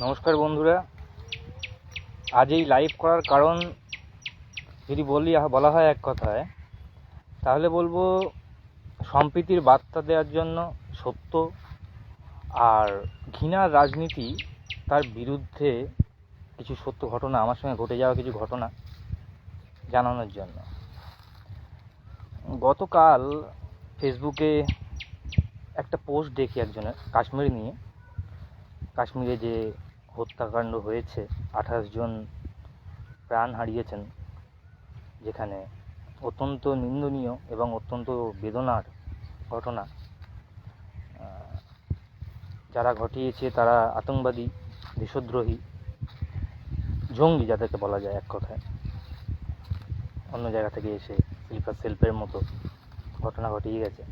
নমস্কার বন্ধুরা। আজ এই লাইভ করার কারণ যদি বলি বলা হয় এক কথায়, তাহলে বলব সম্প্রীতির বার্তা দেওয়ার জন্য সত্য আর ঘৃণার রাজনীতি তার বিরুদ্ধে কিছু সত্য ঘটনা, আমার সঙ্গে ঘটে যাওয়া কিছু ঘটনা জানানোর জন্য। গতকাল ফেসবুকে একটা পোস্ট দেখি একজনের, কাশ্মীর নিয়ে। কাশ্মীরে যে হত্যাকাণ্ড হয়েছে, আঠাশ জন প্রাণ হারিয়েছেন, যেখানে অত্যন্ত নিন্দনীয় এবং অত্যন্ত বেদনার ঘটনা। যারা ঘটিয়েছে তারা আতঙ্কবাদী, দেশদ্রোহী, জঙ্গি যাদেরকে বলা যায় এক কথায়। অন্য জায়গা থেকে এসে শিল্পা শিল্পের মতো ঘটনা ঘটিয়ে গেছে।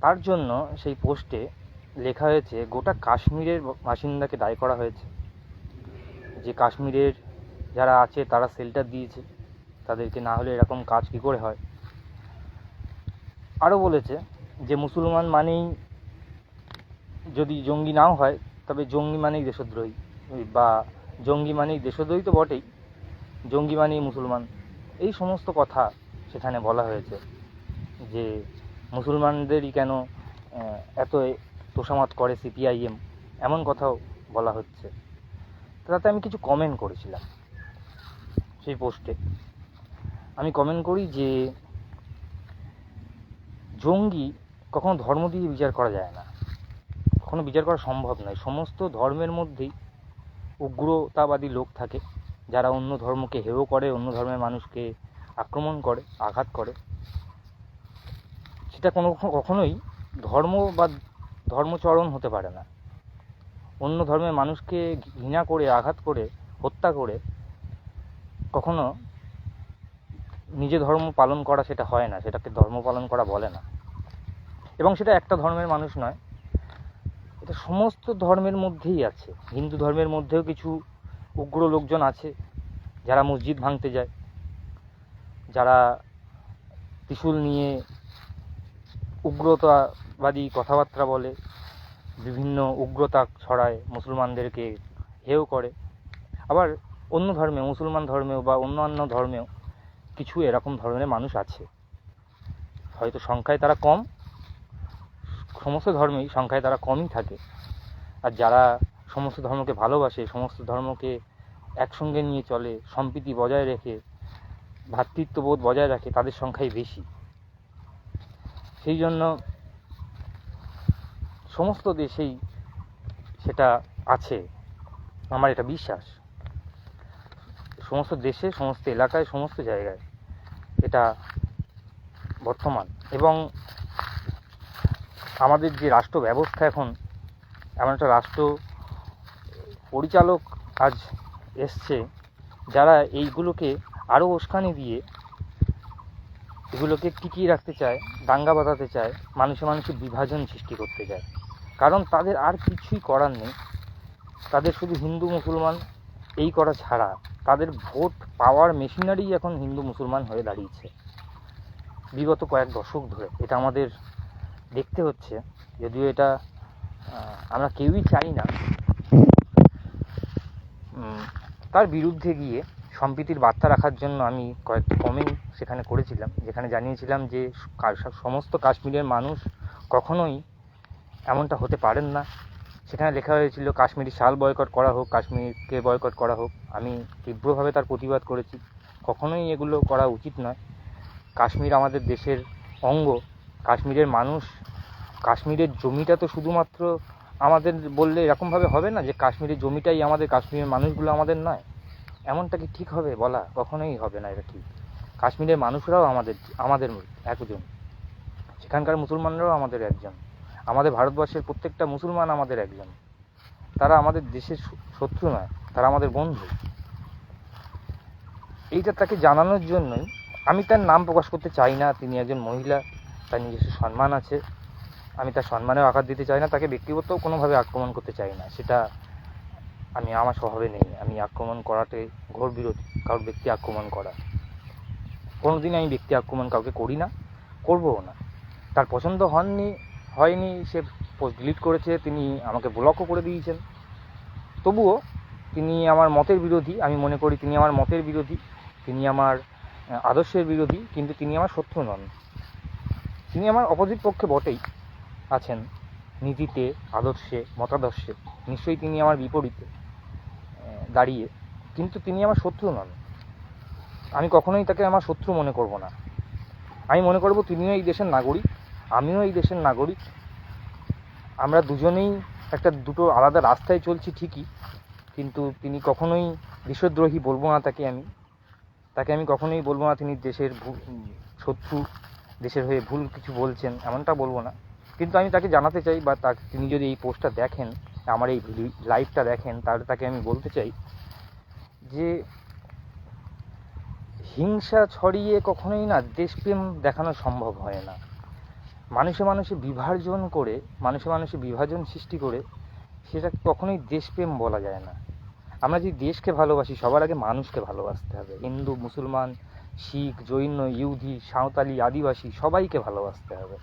তার জন্য সেই পোস্টে লেখা হয়েছে, গোটা কাশ্মীরের বাসিন্দাকে দায়ী করা হয়েছে। যে কাশ্মীরের যারা আছে, তারা শেল্টার দিয়েছে। তাদেরকে না হলে এরকম কাজ কী করে হয়? আরও বলেছে যে, মুসলমান মানেই যদি জঙ্গি নাও হয়, তবে জঙ্গি মানেই দেশদ্রোহী। বা জঙ্গি মানেই দেশদ্রোহী তো বটেই, জঙ্গি মানেই মুসলমান। এই সমস্ত কথা সেখানে বলা হয়েছে যে, মুসলমানদেরই কেন এত তোষামত করে সিপিআইএম, এমন কথাও বলা হচ্ছে। তাতে আমি কিছু কমেন্ট করেছিলাম সেই পোস্টে আমি কমেন্ট করি যে, জঙ্গি কখনো ধর্ম দিয়ে বিচার করা যায় না। কখনো বিচার করা সম্ভব নয়। সমস্ত ধর্মের মধ্যেই উগ্রতাবাদী লোক থাকে, যারা অন্য ধর্মকে হেয় করে, অন্য ধর্মের মানুষকে আক্রমণ করে, আঘাত করে। সেটা কোনো কখনোই ধর্ম বা ধর্মচরণ হতে পারে না। অন্য ধর্মের মানুষকে ঘৃণা করে, আঘাত করে, হত্যা করে কখনো নিজে ধর্ম পালন করা সেটা হয় না, সেটাকে ধর্ম পালন করা বলে না। এবং সেটা একটা ধর্মের মানুষ নয়, এটা সমস্ত ধর্মের মধ্যেই আছে। হিন্দু ধর্মের মধ্যেও কিছু উগ্র লোকজন আছে, যারা মসজিদ ভাঙতে যায়, যারা ত্রিশূল নিয়ে উগ্রতাবাদী কথাবার্তা বলে, বিভিন্ন উগ্রতা ছড়ায় মুসলমানদেরকে হেও করে। আবার অন্য ধর্মে মুসলমান ধর্মেও বা অন্যান্য ধর্মেও কিছু এরকম ধরনের মানুষ আছে। হয়তো সংখ্যায় তারা কম, সমস্ত ধর্মেই সংখ্যায় তারা কমই থাকে। আর যারা সমস্ত ধর্মকে ভালোবাসে, সমস্ত ধর্মকে একসঙ্গে নিয়ে চলে, সম্প্রীতি বজায় রেখে, ভ্রাতৃত্ববোধ বজায় রাখে, তাদের সংখ্যাই বেশি। সেই জন্য সমস্ত দেশেই সেটা আছে। আমার এটা বিশ্বাস। সমস্ত দেশে, সমস্ত এলাকায়, সমস্ত জায়গায় এটা বর্তমান। এবং আমাদের যে রাষ্ট্র ব্যবস্থা এখন, এমন একটা রাষ্ট্র পরিচালক আজ এসছে, যারা এইগুলোকে আরও উস্কানি দিয়ে এগুলোকে টিকিয়ে রাখতে চায়, দাঙ্গা বাঁধাতে চায়, মানুষে মানুষে বিভাজন সৃষ্টি করতে চায়। কারণ তাদের আর কিছুই করার নেই। তাদের শুধু হিন্দু মুসলমান, এই করা ছাড়া তাদের ভোট পাওয়ার মেশিনারি এখন হিন্দু মুসলমান হয়ে দাঁড়িয়েছে। বিগত কয়েক দশক ধরে। এটা আমাদের দেখতে হচ্ছে। যদিও এটা আমরা কেউই চাই না। তার বিরুদ্ধে গিয়ে সম্প্রীতির বার্তা রাখার জন্য আমি কয়েকটি কমেন্ট সেখানে করেছিলাম, যেখানে জানিয়েছিলাম যে সমস্ত কাশ্মীরের মানুষ কখনোই এমনটা হতে পারেন না। সেখানে লেখা হয়েছিল, কাশ্মীরি শাল বয়কট করা হোক, কাশ্মীরকে বয়কট করা হোক। আমি তীব্রভাবে তার প্রতিবাদ করেছি। কখনোই এগুলো করা উচিত নয় কাশ্মীর আমাদের দেশের অঙ্গ। কাশ্মীরের মানুষ, কাশ্মীরের জমিটা তো শুধুমাত্র আমাদের বললে এরকমভাবে হবে না যে কাশ্মীরের জমিটাই আমাদের, কাশ্মীরের মানুষগুলো আমাদের নয়। এমনটা কি ঠিক হবে বলা কখনোই হবে না, এটা ঠিক। কাশ্মীরের মানুষরাও আমাদের আমাদের একজন। সেখানকার মুসলমানরাও আমাদের একজন। আমাদের ভারতবর্ষের প্রত্যেকটা মুসলমান আমাদের একজন। তারা আমাদের দেশের শত্রু নয়, তারা আমাদের বন্ধু। এইটা তাকে জানানোর জন্যই আমি তার নাম প্রকাশ করতে চাই না, তিনি একজন মহিলা, তার নিজস্ব সম্মান আছে। আমি তার সম্মানেও আঘাত দিতে চাই না, তাকে ব্যক্তিগত কোনোভাবে আক্রমণ করতে চাই না, সেটা আমি আমার স্বভাবে নেই। আমি আক্রমণ করাতে ঘোর বিরোধী, কারোর ব্যক্তি আক্রমণ করা। কোনোদিন আমি ব্যক্তি আক্রমণ কাউকে করি না, করবও না। তার পছন্দ হননি হয়নি, সে পোস্ট ডিলিট করেছে, তিনি আমাকে ব্লকও করে দিয়েছেন। তবুও তিনি আমার মতের বিরোধী, আমি মনে করি তিনি আমার মতের বিরোধী, তিনি আমার আদর্শের বিরোধী, কিন্তু তিনি আমার শত্রু নন। তিনি আমার অপোজিট পক্ষে বটেই আছেন, নীতিতে, আদর্শে, মতাদর্শে। নিশ্চয়ই তিনি আমার বিপরীতে দাঁড়িয়ে। কিন্তু তিনি আমার শত্রু নন। আমি কখনোই তাকে আমার শত্রু মনে করব না। আমি মনে করব তিনিও এই দেশের নাগরিক। আমিও এই দেশের নাগরিক। আমরা দুজনেই একটা দুটো আলাদা রাস্তায় চলছি ঠিকই, কিন্তু তিনি কখনোই দেশদ্রোহী বলব না তাকে আমি। তাকে আমি কখনোই বলব না তিনি দেশের শত্রু, দেশের হয়ে ভুল কিছু বলছেন, এমনটা বলব না। কিন্তু আমি তাকে জানাতে চাই বা তাকে, তিনি যদি এই পোস্টটা দেখেন, আমার এই লাইভটা দেখেন, তাহলে তাকে আমি বলতে চাই যে, হিংসা ছড়িয়ে কখনোই না দেশপ্রেম দেখানো সম্ভব হয় না। মানুষে মানুষে বিভাজন করে, মানুষে মানুষে বিভাজন সৃষ্টি করে, সেটা কখনোই দেশপ্রেম বলা যায় না। আমরা যদি দেশকে ভালোবাসি, সবার আগে মানুষকে ভালোবাসতে হবে। হিন্দু, মুসলমান, শিখ, জৈন, ইহুদি, সাঁওতালি, আদিবাসী, সবাইকে ভালোবাসতে হবে।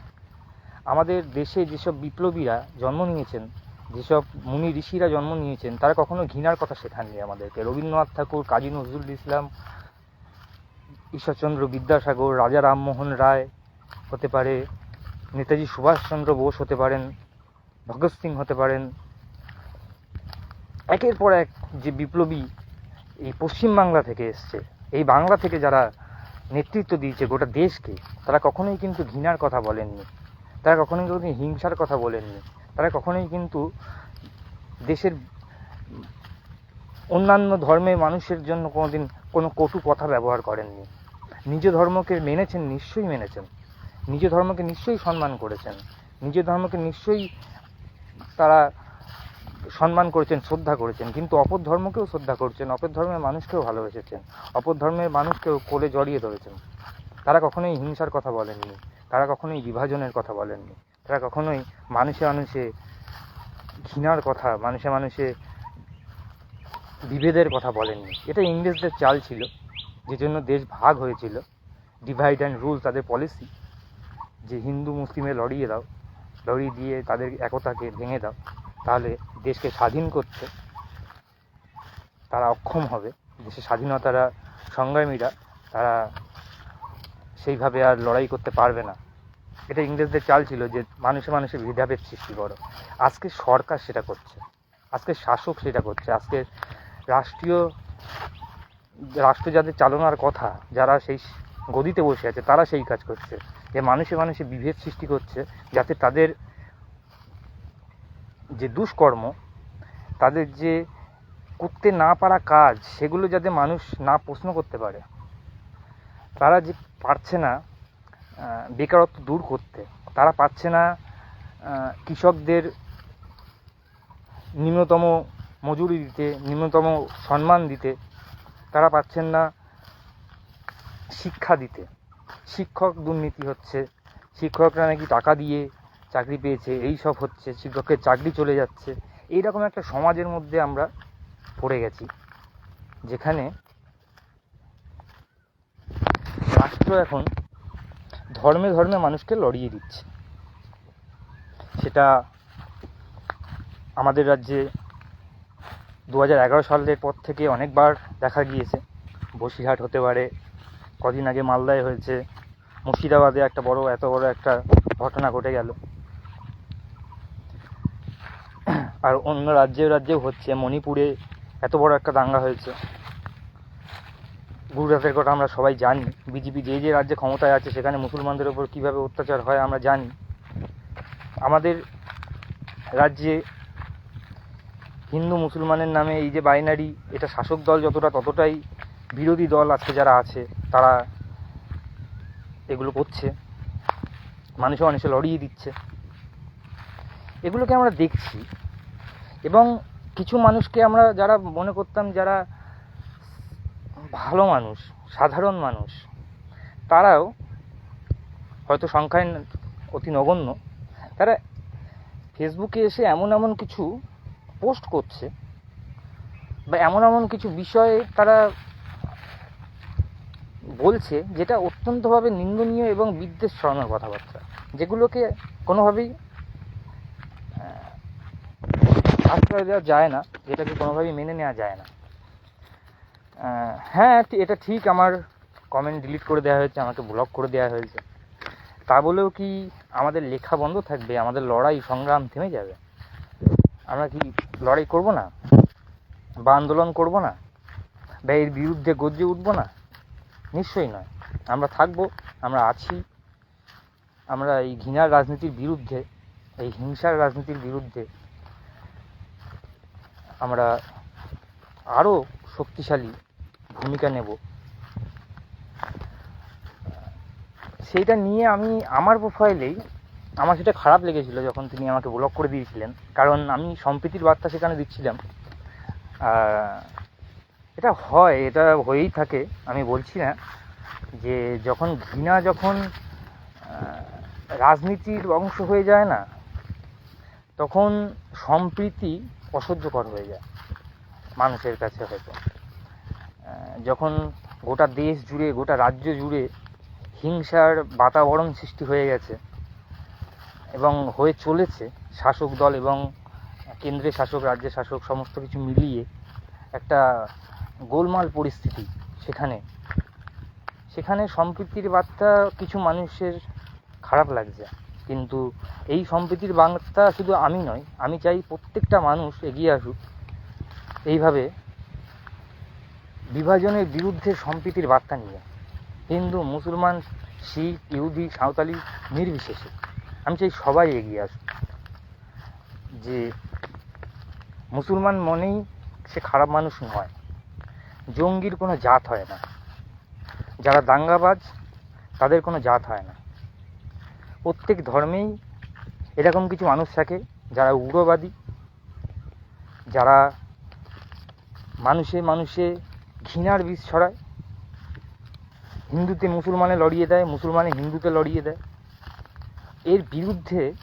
আমাদের দেশে যেসব বিপ্লবীরা জন্ম নিয়েছেন, যেসব মুনি ঋষিরা জন্ম নিয়েছেন, তারা কখনো ঘৃণার কথা শেখাননি আমাদেরকে। রবীন্দ্রনাথ ঠাকুর, কাজী নজরুল ইসলাম, ঈশ্বরচন্দ্র বিদ্যাসাগর, রাজা রামমোহন রায় হতে পারে নেতাজি সুভাষচন্দ্র বোস হতে পারেন, ভগৎ সিং হতে পারেন। একের পর এক যে বিপ্লবী এই পশ্চিমবাংলা থেকে এসছে, এই বাংলা থেকে যারা নেতৃত্ব দিয়েছে গোটা দেশকে, তারা কখনোই কিন্তু ঘৃণার কথা বলেননি, তারা কখনোই কিন্তু হিংসার কথা বলেননি, তারা কখনোই কিন্তু দেশের অন্যান্য ধর্মের মানুষের জন্য কোনোদিন কোনো কটু কথা ব্যবহার করেননি। নিজ ধর্মকে মেনেছেন, নিশ্চয়ই মেনেছেন। নিজ ধর্মকে নিশ্চয়ই সম্মান করেছেন। নিজ ধর্মকে নিশ্চয়ই তারা সম্মান করেছেন, শ্রদ্ধা করেছেন। কিন্তু অপর ধর্মকেও শ্রদ্ধা করছেন, অপর ধর্মের মানুষকেও ভালোবেসেছেন, অপর ধর্মের মানুষকেও কোলে জড়িয়ে ধরেছেন। তারা কখনোই হিংসার কথা বলেননি, তারা কখনোই বিভাজনের কথা বলেননি, তারা কখনোই মানুষে মানুষে ঘৃণার কথা, মানুষে মানুষে বিভেদের কথা বলেননি। এটা ইংরেজদের চাল ছিল যে জন্য দেশ ভাগ হয়েছিল। ডিভাইড অ্যান্ড রুল তাদের পলিসি যে হিন্দু মুসলিমে লড়িয়ে দাও, লড়িয়ে দিয়ে তাদের একতাকে ভেঙে দাও, তাহলে দেশকে স্বাধীন করতে তারা অক্ষম হবে। দেশের স্বাধীনতারা সংগ্রামীরা তারা সেইভাবে আর লড়াই করতে পারবে না। এটা ইংরেজদের চাল ছিল যে মানুষে মানুষে ভেদাভেদ সৃষ্টি করো। আজকে সরকার সেটা করছে, আজকে শাসক সেটা করছে, আজকে রাষ্ট্রীয়, রাষ্ট্র যাদের চালনার কথা, যারা সেই গদিতে বসে আছে, তারা সেই কাজ করছে। যে মানুষে মানুষে বিভেদ সৃষ্টি করছে যাতে তাদের যে দুষ্কর্ম, তাদের যে করতে না পারা কাজ, সেগুলো যাতে মানুষ না প্রশ্ন করতে পারে। তারা যে পারছে না বেকারত্ব দূর করতে, তারা পারছে না কৃষকদের নিম্নতম মজুরি দিতে, নিম্নতম সম্মান দিতে, তারা পাচ্ছেন না শিক্ষা দিতে। শিক্ষক দুর্নীতি হচ্ছে। শিক্ষকরা নাকি টাকা দিয়ে চাকরি পেয়েছে এই সব হচ্ছে, শিক্ষকের চাকরি চলে যাচ্ছে। এইরকম একটা সমাজের মধ্যে আমরা পড়ে গেছি, যেখানে রাষ্ট্র এখন ধর্মে ধর্মে মানুষকে লড়িয়ে দিচ্ছে। সেটা আমাদের রাজ্যে দু হাজার এগারো সালের পর থেকে অনেকবার দেখা গিয়েছে। বসিরহাট হতে পারে কদিন আগে মালদায় হয়েছে। মুর্শিদাবাদে একটা বড়, এত বড় একটা ঘটনা ঘটে গেল। আর অন্য রাজ্যে রাজ্যেও হচ্ছে। মণিপুরে এত বড় একটা দাঙ্গা হয়েছে। গুজরাটের কথা আমরা সবাই জানি। বিজেপি যে যে রাজ্যে ক্ষমতায় আছে, সেখানে মুসলমানদের ওপর কীভাবে অত্যাচার হয় আমরা জানি। আমাদের রাজ্যে হিন্দু মুসলমানের নামে এই যে বাইনারি এটা শাসক দল যতটা, ততটাই বিরোধী দল আজকে যারা আছে, তারা এগুলো করছে। মানুষে মানুষে লড়িয়ে দিচ্ছে। এগুলোকে আমরা দেখছি। এবং কিছু মানুষকে আমরা যারা মনে করতাম যারা ভালো মানুষ, সাধারণ মানুষ, তারাও হয়তো সংখ্যায় অতি নগণ্য, তারা ফেসবুকে এসে এমন এমন কিছু পোস্ট করছে বা এমন এমন কিছু বিষয়ে তারা বলছে যেটা অত্যন্তভাবে নিন্দনীয় এবং বিদ্বেষ ছড়ানোর কথাবার্তা, যেগুলোকে কোনোভাবেই আশ্রয় দেওয়া যায় না, যেটাকে কোনোভাবেই মেনে নেওয়া যায় না। হ্যাঁ এটা ঠিক আমার কমেন্ট ডিলিট করে দেওয়া হয়েছে, আমাকে ব্লক করে দেওয়া হয়েছে। তা বলেও কি আমাদের লেখা বন্ধ থাকবে? আমাদের লড়াই সংগ্রাম থেমে যাবে? আমরা কি লড়াই করব না? বা আন্দোলন করব না? বা এর বিরুদ্ধে গর্জে উঠবো না? নিশ্চয়ই নয়। আমরা থাকব, আমরা আছি। আমরা এই ঘৃণার রাজনীতির বিরুদ্ধে, এই হিংসার রাজনীতির বিরুদ্ধে আমরা আরও শক্তিশালী ভূমিকা নেব। সেইটা নিয়ে আমি আমার প্রোফাইলেই আমার সেটা খারাপ লেগেছিল যখন তিনি আমাকে ব্লক করে দিয়েছিলেন। কারণ আমি সম্প্রীতির বার্তা সেখানে দিচ্ছিলাম। এটা হয়, এটা হয়েই থাকে, আমি বলছি না, যে যখন ঘৃণা যখন রাজনীতির অংশ হয়ে যায় না, তখন সম্প্রীতি অসহ্যকর হয়ে যায় মানুষের কাছে হয়তো। যখন গোটা দেশ জুড়ে, গোটা রাজ্য জুড়ে হিংসার বাতাবরণ সৃষ্টি হয়ে গেছে এবং হয়ে চলেছে, শাসক দল এবং কেন্দ্রের শাসক, রাজ্যের শাসক, সমস্ত কিছু মিলিয়ে একটা গোলমাল পরিস্থিতি সেখানে। সেখানে সম্প্রীতির বার্তা কিছু মানুষের খারাপ লাগছে। কিন্তু এই সম্প্রীতির বার্তা শুধু আমি নয়, আমি চাই প্রত্যেকটা মানুষ এগিয়ে আসুক। এইভাবে বিভাজনের বিরুদ্ধে সম্প্রীতির বার্তা নিয়ে। হিন্দু, মুসলমান, শিখ, ইহুদি, সাঁওতালি নির্বিশেষে আমি চাই সবাই এগিয়ে আসুক। যে মুসলমান মনেই সে খারাপ মানুষ নয় জঙ্গির কোনো জাত হয় না। যারা দাঙ্গাবাজ, তাদের কোনো জাত হয় না। প্রত্যেক ধর্মেই এরকম কিছু মানুষ থাকে, যারা উগ্রবাদী, যারা মানুষে মানুষে ঘৃণার বিষ ছড়ায়। হিন্দুতে মুসলমানে লড়িয়ে দেয়, মুসলমানে হিন্দুতে লড়িয়ে দেয়। এর বিরুদ্ধে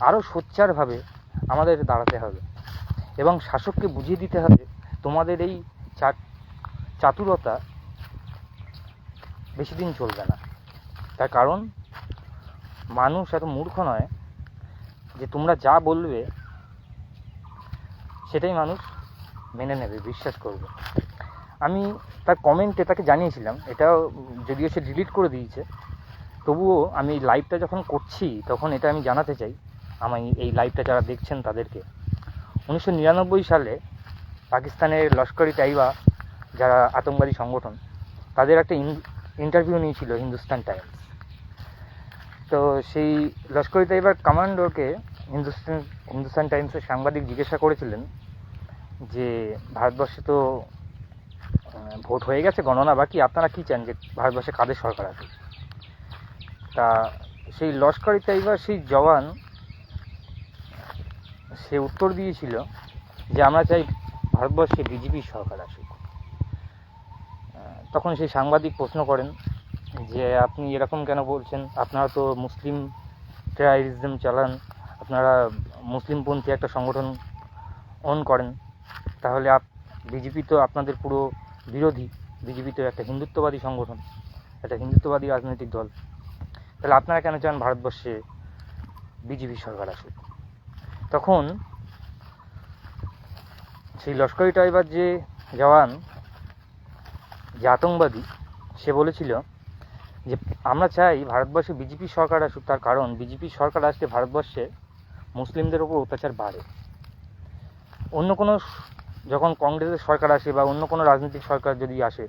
আরও সোচ্চারভাবে আমাদের দাঁড়াতে হবে এবং শাসককে বুঝিয়ে দিতে হবে, তোমাদের এই চা- চাতুরতা বেশি দিন চলবে না। তার কারণ, মানুষ এত মূর্খ নয় যে তোমরা যা বলবে, সেটাই মানুষ মেনে নেবে, বিশ্বাস করবে। আমি তার কমেন্টে তাকে জানিয়েছিলাম এটা যদিও সে ডিলিট করে দিয়েছে, তবুও আমি লাইভটা যখন করছি, তখন এটা আমি জানাতে চাই আমি এই লাইভটা যারা দেখছেন তাদেরকে। উনিশশো নিরানব্বই সালে পাকিস্তানের লস্করি তাইবা যারা আতঙ্কবাদী সংগঠন তাদের একটা ইন্টারভিউ নিয়েছিল হিন্দুস্তান টাইমস। তো সেই লস্করি তাইবার কমান্ডোকে হিন্দুস্তান হিন্দুস্তান টাইমসের সাংবাদিক জিজ্ঞাসা করেছিলেন যে ভারতবর্ষে তো ভোট হয়ে গেছে গণনা বাকি আপনারা কি চান যে ভারতবর্ষে কাদের সরকার আছে তা সেই লস্করি তাইবার সেই জওয়ান সে উত্তর দিয়েছিল যে আমরা চাই ভারতবর্ষে বিজেপি সরকার আহ, তখন সেই সাংবাদিক প্রশ্ন করেন যে, আপনি এরকম কেন বলছেন? আপনারা তো মুসলিম টেরারিজম চালান, আপনারা মুসলিমপন্থী একটা সংগঠন অন করেন। তাহলে আপ বিজেপি তো আপনাদের পুরো বিরোধী। বিজেপি তো একটা হিন্দুত্ববাদী সংগঠন, একটা হিন্দুত্ববাদী রাজনৈতিক দল। তাহলে আপনারা কেন চান ভারতবর্ষে বিজেপি সরকার আসুক? তখন সেই লস্করি টাইবার যে জওয়ান যে আতঙ্কবাদী সে বলেছিল যে, আমরা চাই ভারতবর্ষে বিজেপি সরকার আসুক, তার কারণ বিজেপি সরকার আসলে ভারতবর্ষে মুসলিমদের উপর অত্যাচার বাড়ে। অন্য কোনো যখন কংগ্রেসের সরকার আসে বা অন্য কোনো রাজনৈতিক সরকার যদি আসে,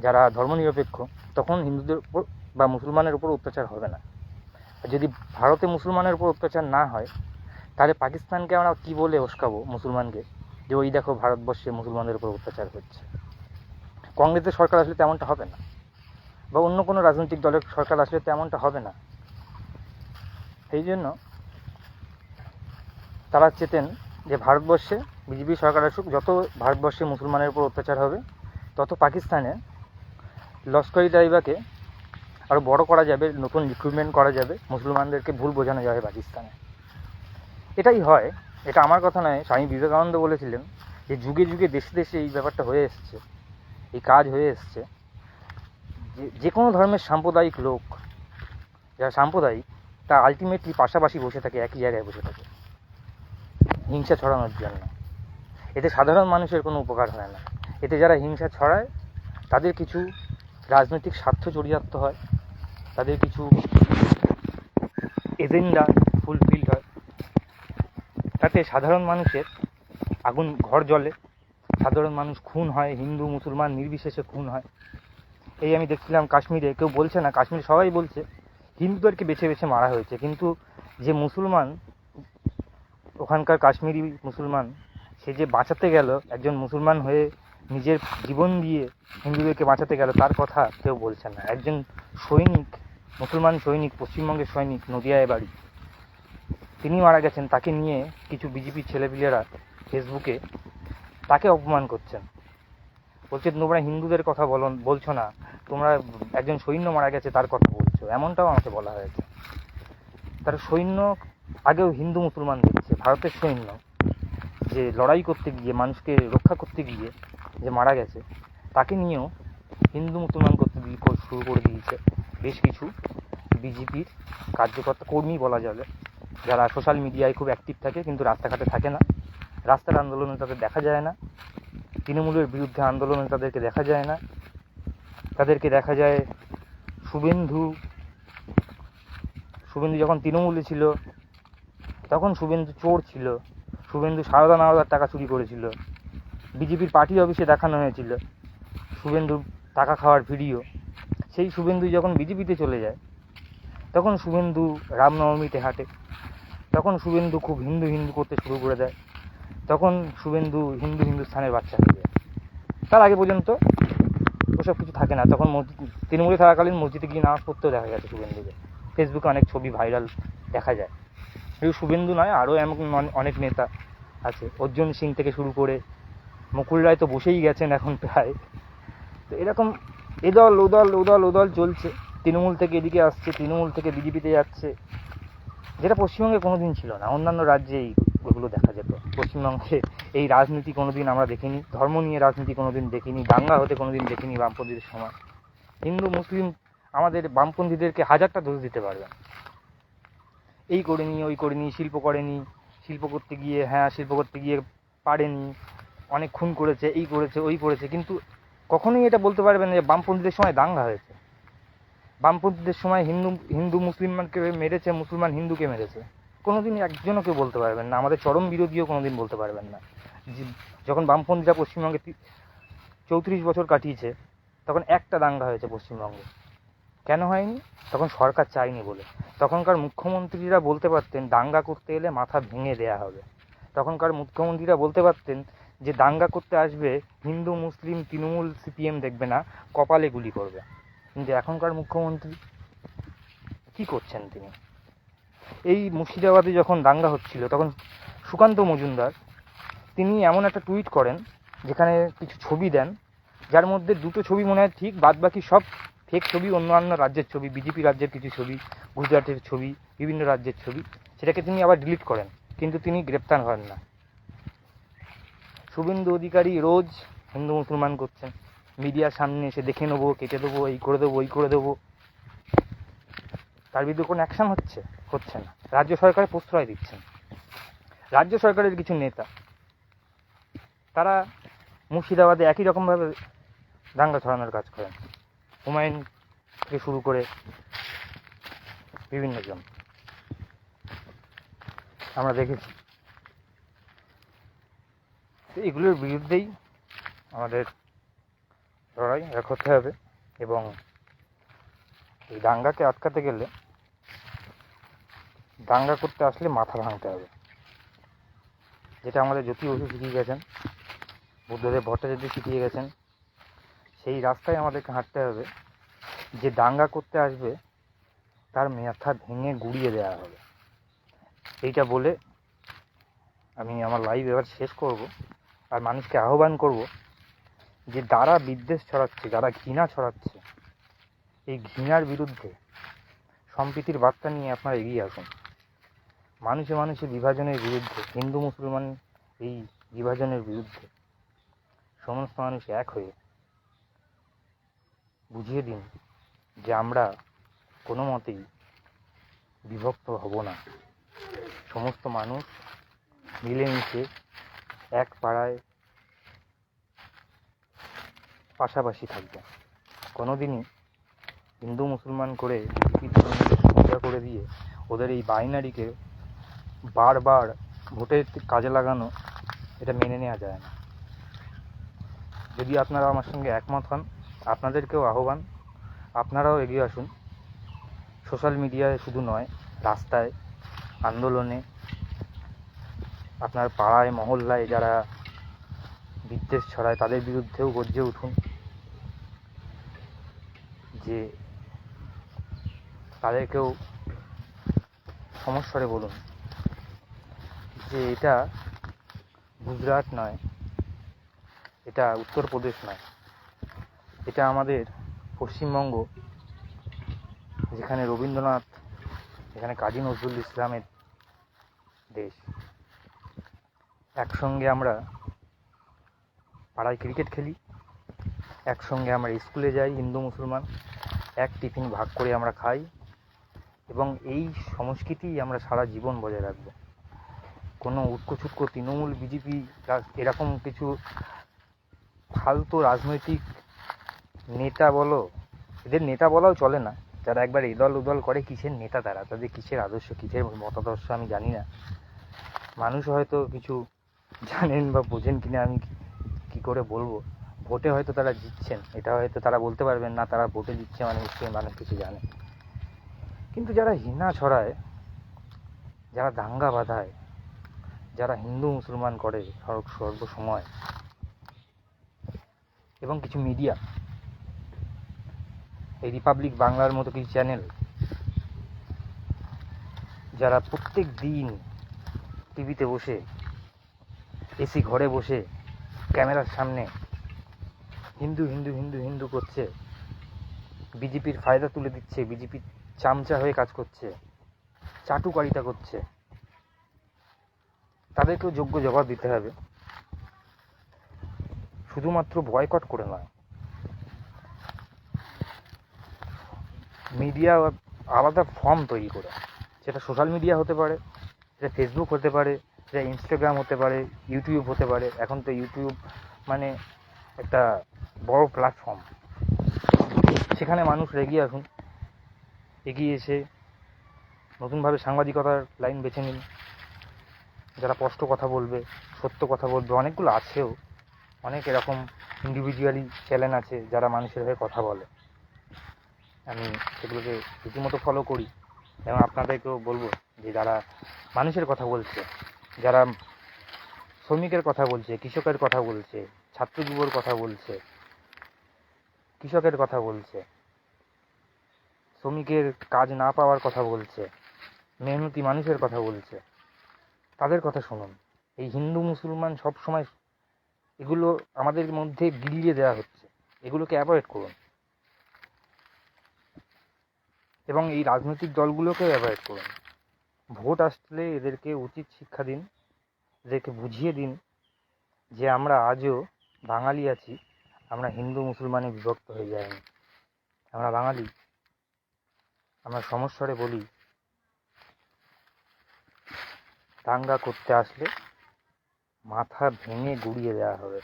যারা ধর্মনিরপেক্ষ, তখন হিন্দুদের উপর বা মুসলমানের উপর অত্যাচার হবে না। যদি ভারতে মুসলমানের উপর অত্যাচার না হয়, তাহলে পাকিস্তানকে আমরা কী বলে উস্কাবো মুসলমানকে? যে, ওই দেখো ভারতবর্ষে মুসলমানদের উপর অত্যাচার হচ্ছে। কংগ্রেসের সরকার আসলে তেমনটা হবে না। বা অন্য কোনো রাজনৈতিক দলের সরকার আসলে তেমনটা হবে না। সেই জন্য তারা চেতেন যে ভারতবর্ষে বিজেপি সরকার আসুক, যত ভারতবর্ষে মুসলমানের উপর অত্যাচার হবে, তত পাকিস্তানে লস্করি তাইবাকে আরও বড় করা যাবে, নতুন রিক্রুটমেন্ট করা যাবে, মুসলমানদেরকে ভুল বোঝানো যাবে পাকিস্তানে। এটাই হয়, এটা আমার কথা নয়, স্বামী বিবেকানন্দ বলেছিলেন যে যুগে যুগে দেশে দেশে এই ব্যাপারটা হয়ে এসছে। এই কাজ হয়ে এসছে। যে যে কোনো ধর্মের সাম্প্রদায়িক লোক, যারা সাম্প্রদায়িক তা আলটিমেটলি পাশাপাশি বসে থাকে, একই জায়গায় বসে থাকে। হিংসা ছড়ানোর জন্য। এতে সাধারণ মানুষের কোনো উপকার হয় না। এতে যারা হিংসা ছড়ায়, তাদের কিছু রাজনৈতিক স্বার্থ চরিতার্থ হয়। তাদের কিছু এজেন্ডা ফুলফিল হয়। তাতে সাধারণ মানুষের আগুন, ঘর জ্বলে। সাধারণ মানুষ খুন হয়, হিন্দু, মুসলমান, নির্বিশেষে খুন হয়। এই আমি দেখছিলাম কাশ্মীরে, কেউ বলছে না, কাশ্মীরে সবাই বলছে, হিন্দুদেরকে বেছে বেছে মারা হয়েছে। কিন্তু যে মুসলমান, ওখানকার কাশ্মীরি মুসলমান, সে যে বাঁচাতে গেল, একজন মুসলমান হয়ে নিজের জীবন দিয়ে হিন্দুদেরকে বাঁচাতে গেল, তার কথা কেউ বলছে না। একজন সৈনিক, মুসলমান সৈনিক, পশ্চিমবঙ্গের সৈনিক, নদিয়ায় বাড়ি। তিনি মারা গেছেন, তাকে নিয়ে কিছু বিজেপির ছেলেপিলেরা ফেসবুকে তাকে অপমান করছেন। বলছে, তোমরা হিন্দুদের কথা বলো, বলছো না। তোমরা একজন সৈন্য মারা গেছে, তার কথা বলছো। এমনটাও আমাকে বলা হয়েছে। তার সৈন্য আগেও হিন্দু মুসলমান দেখছে, ভারতের সৈন্য, যে লড়াই করতে গিয়ে, মানুষকে রক্ষা করতে গিয়ে যে মারা গেছে, তাকে নিয়েও হিন্দু মুসলমান করতে শুরু করে দিয়েছে। বেশ কিছু বিজেপির কার্যকর্তা, কর্মী বলা যাবে, যারা সোশ্যাল মিডিয়ায় খুব অ্যাক্টিভ থাকে, কিন্তু রাস্তাঘাটে থাকে না। রাস্তার আন্দোলনে তাদের দেখা যায় না। তৃণমূলের বিরুদ্ধে আন্দোলনে তাদেরকে দেখা যায় না। তাদেরকে দেখা যায় শুভেন্দু। শুভেন্দু যখন তৃণমূলে ছিল, তখন শুভেন্দু চোর ছিল। শুভেন্দু সারদা নারদার টাকা চুরি করেছিল। বিজেপির পার্টি অফিসে দেখানো হয়েছিল শুভেন্দুর টাকা খাওয়ার ভিডিও। সেই শুভেন্দু যখন বিজেপিতে চলে যায়, তখন শুভেন্দু রামনবমীতে হাঁটে। তখন শুভেন্দু খুব হিন্দু হিন্দু করতে শুরু করে দেয়। তখন শুভেন্দু হিন্দু হিন্দুস্থানের বাচ্চা যায়। তার আগে পর্যন্ত ওসব কিছু থাকে না। তখন তৃণমূলে থাকাকালীন মসজিদে গিয়ে নামাজ পড়তেও দেখা গেছে শুভেন্দুকে। ফেসবুকে অনেক ছবি ভাইরাল দেখা যায়। শুধু শুভেন্দু নয়, আরও এমন অনেক নেতা আছে। অর্জুন সিং থেকে শুরু করে মুকুল রায় তো বসেই গেছেন এখন প্রায়। তো এরকম এদল ওদল ওদল ওদল চলছে। তৃণমূল থেকে এদিকে আসছে, তৃণমূল থেকে বিজেপিতে যাচ্ছে। যেটা পশ্চিমবঙ্গে কোনোদিন ছিল না। অন্যান্য রাজ্যে এই ওগুলো দেখা যেত। পশ্চিমবঙ্গে এই রাজনীতি কোনোদিন আমরা দেখিনি, ধর্ম নিয়ে রাজনীতি কোনোদিন দেখিনি, দাঙ্গা হতে কোনোদিন দেখিনি বামপন্থীদের সময়। হিন্দু, মুসলিম আমাদের বামপন্থীদেরকে হাজারটা দোষ দিতে পারবে এই করেনি ওই করেনি শিল্প করেনি, শিল্প করতে গিয়ে হ্যাঁ শিল্প করতে গিয়ে পারেনি, অনেক খুন করেছে, এই করেছে, ওই করেছে, কিন্তু কখনোই এটা বলতে পারবেন যে বামপন্থীদের সময় দাঙ্গা হয়েছে। বামপন্থীদের সময় হিন্দু হিন্দু মুসলিমকে মেরেছে, মুসলমান হিন্দুকে মেরেছে। কোনোদিন একজনও কেউ বলতে পারবেন না। আমাদের চরম বিরোধীও কোনোদিন বলতে পারবেন না। যখন বামপন্থীরা পশ্চিমবঙ্গে চৌত্রিশ বছর কাটিয়েছে, তখন একটা দাঙ্গা হয়েছে পশ্চিমবঙ্গে। কেন হয়নি? তখন সরকার চায়নি বলে। তখনকার মুখ্যমন্ত্রীরা বলতে পারতেন, দাঙ্গা করতে এলে মাথা ভেঙে দেয়া হবে। তখনকার মুখ্যমন্ত্রীরা বলতে পারতেন যে, দাঙ্গা করতে আসবে, হিন্দু, মুসলিম, তৃণমূল, সিপিএম দেখবে না, কপালে গুলি করবে। কিন্তু এখনকার মুখ্যমন্ত্রী কি করছেন তিনি? এই মুর্শিদাবাদে যখন দাঙ্গা হচ্ছিল, তখন সুকান্ত মজুমদার, তিনি এমন একটা টুইট করেন, যেখানে কিছু ছবি দেন, যার মধ্যে দুটো ছবি মনে হয় ঠিক বাদ বাকি সব ফেক ছবি, অন্যান্য রাজ্যের ছবি, বিজেপি রাজ্যের কিছু ছবি, গুজরাটের ছবি, বিভিন্ন রাজ্যের ছবি, সেটাকে তিনি আবার ডিলিট করেন, কিন্তু তিনি গ্রেপ্তার হন না। শুভেন্দু অধিকারী রোজ হিন্দু মুসলমান করছেন। মিডিয়ার সামনে এসে দেখে নেব, কেটে দেবো, এই করে দেবো, ওই করে দেবো। তার বিরুদ্ধে কোনো অ্যাকশন হচ্ছে? হচ্ছে না। রাজ্য সরকারের প্রশ্রয় দিচ্ছেন রাজ্য সরকারের কিছু নেতা, তারা মুর্শিদাবাদে একই রকমভাবে দাঙ্গা ছড়ানোর কাজ করেন। হুমায়ুন থেকে শুরু করে বিভিন্ন জন। আমরা দেখেছি। তো এগুলোর বিরুদ্ধেই আমাদের লড়াই করতে হবে এবং এই দাঙ্গাকে আটকাতে গেলে দাঙ্গা করতে আসলে মাথা ভাঙতে হবে। যেটা আমাদের জ্যোতি বসু শিখিয়ে গেছেন, বুদ্ধদেব ভট্টাচার্য শিখিয়ে গেছেন, সেই রাস্তায় আমাদেরকে হাঁটতে হবে। যে দাঙ্গা করতে আসবে, তার মাথা ভেঙে গুড়িয়ে দেওয়া হবে। এইটা বলে আমি আমার লাইভ এবার শেষ করব আর মানুষকে আহ্বান করব যে যারা বিদ্বেষ ছড়াচ্ছে, যারা ঘৃণা ছড়াচ্ছে, এই ঘৃণার বিরুদ্ধে সম্প্রীতির বার্তা নিয়ে আপনারা এগিয়ে আসুন। মানুষে মানুষে বিভাজনের বিরুদ্ধে, হিন্দু, মুসলমান এই বিভাজনের বিরুদ্ধে সমস্ত মানুষ এক হয়ে বুঝিয়ে দিন যে আমরা কোনো মতেই বিভক্ত হব না। সমস্ত মানুষ মিলেমিশে এক পাড়ায় পাশাপাশি থাকবে। কোনোদিনই হিন্দু, মুসলমান করে সোজা করে দিয়ে ওদের এই বাইনারিকে বারবার ভোটের কাজে লাগানো, এটা মেনে নেওয়া যায় না। যদি আপনারা আমার সঙ্গে একমত হন, আপনাদেরকেও আহ্বান, আপনারাও এগিয়ে আসুন। সোশ্যাল মিডিয়ায় শুধু নয়, রাস্তায়, আন্দোলনে, আপনার পাড়ায়, মহল্লায় যারা বিদ্বেষ ছড়ায়, তাদের বিরুদ্ধেও গর্জে উঠুন যে তাদেরকেও সমস্যারে বলুন। যে এটা গুজরাট নয়, এটা উত্তরপ্রদেশ নয়। এটা আমাদের পশ্চিমবঙ্গ, যেখানে রবীন্দ্রনাথ, যেখানে কাজী নজরুল ইসলামের দেশ। একসঙ্গে আমরা পাড়ায় ক্রিকেট খেলি, একসঙ্গে আমরা স্কুলে যাই, হিন্দু মুসলমান, এক টিফিন ভাগ করে আমরা খাই, এবং এই সংস্কৃতিই আমরা সারা জীবন বজায় রাখব। কোনো উৎকোচুক্কো তৃণমূল, বিজেপি এরকম কিছু ফালতু রাজনৈতিক নেতা বলো, এদের নেতা বলাও চলে না। যারা একবার এদল উদল করে কিসের নেতা তারা? তাদের কিসের আদর্শ, কিসের মতাদর্শ আমি জানি না। মানুষ হয়তো কিছু জানেন বা বোঝেন কিনা আমি কি করে বলব? ভোটে হয়তো তারা জিতছেন। এটা হয়তো তারা বলতে পারবেন না, তারা ভোটে জিতছে মানে নিশ্চয়ই মানুষ কিছু জানে। কিন্তু যারা হিনা ছড়ায়, যারা দাঙ্গা বাঁধায় যারা হিন্দু মুসলমান করে সর্ব সর্বসময়, এবং কিছু মিডিয়া এই রিপাবলিক বাংলার মতো কিছু চ্যানেল যারা প্রত্যেক দিন টিভিতে বসে এসি ঘরে বসে, ক্যামেরার সামনে হিন্দু হিন্দু হিন্দু হিন্দু করছে, বিজেপির ফায়দা তুলে দিচ্ছে, বিজেপির চামচা হয়ে কাজ করছে, চাটুকারিতা করছে তাদেরকেও যোগ্য জবাব দিতে হবে। শুধুমাত্র বয়কট করে নয়। মিডিয়া আলাদা ফর্ম তৈরি করে। সেটা সোশ্যাল মিডিয়া হতে পারে, সেটা ফেসবুক হতে পারে, সেটা ইনস্টাগ্রাম হতে পারে ইউটিউব হতে পারে। এখন তো ইউটিউব মানে একটা বড় প্ল্যাটফর্ম সেখানে মানুষ এগিয়ে আসুন, এগিয়ে এসে নতুনভাবে সাংবাদিকতার লাইন বেছে নিন। যারা স্পষ্ট কথা বলবে, সত্য কথা বলবে, অনেকগুলো আছেও। অনেক এরকম ইন্ডিভিজুয়ালি চ্যানেল আছে যারা মানুষের হয়ে কথা বলে। আমি সেগুলোকে রীতিমতো ফলো করি। এবং আপনাদেরকেও বলব যে যারা মানুষের কথা বলছে, যারা শ্রমিকের কথা বলছে, কৃষকের কথা বলছে, ছাত্র যুবর কথা বলছে, কৃষকের কথা বলছে, শ্রমিকের কাজ না পাওয়ার কথা বলছে, মেহনতি মানুষের কথা বলছে তাদের কথা শুনুন। এই হিন্দু, মুসলমান সব সময় এগুলো আমাদের মধ্যে বিলিয়ে দেওয়া হচ্ছে। এগুলোকে অ্যাভয়েড করুন। এবং এই রাজনৈতিক দলগুলোকে অ্যাভয়েড করুন। ভোট আসলে এদেরকে উচিত শিক্ষা দিন, এদেরকে বুঝিয়ে দিন যে আমরা আজও বাঙালি আছি, আমরা হিন্দু, মুসলমানে বিভক্ত হয়ে যাইনি। আমরা বাঙালি। আমরা সমস্বরে বলি দাঙ্গা করতে আসলে মাথা ভেঙে গুঁড়িয়ে দেওয়া হবে।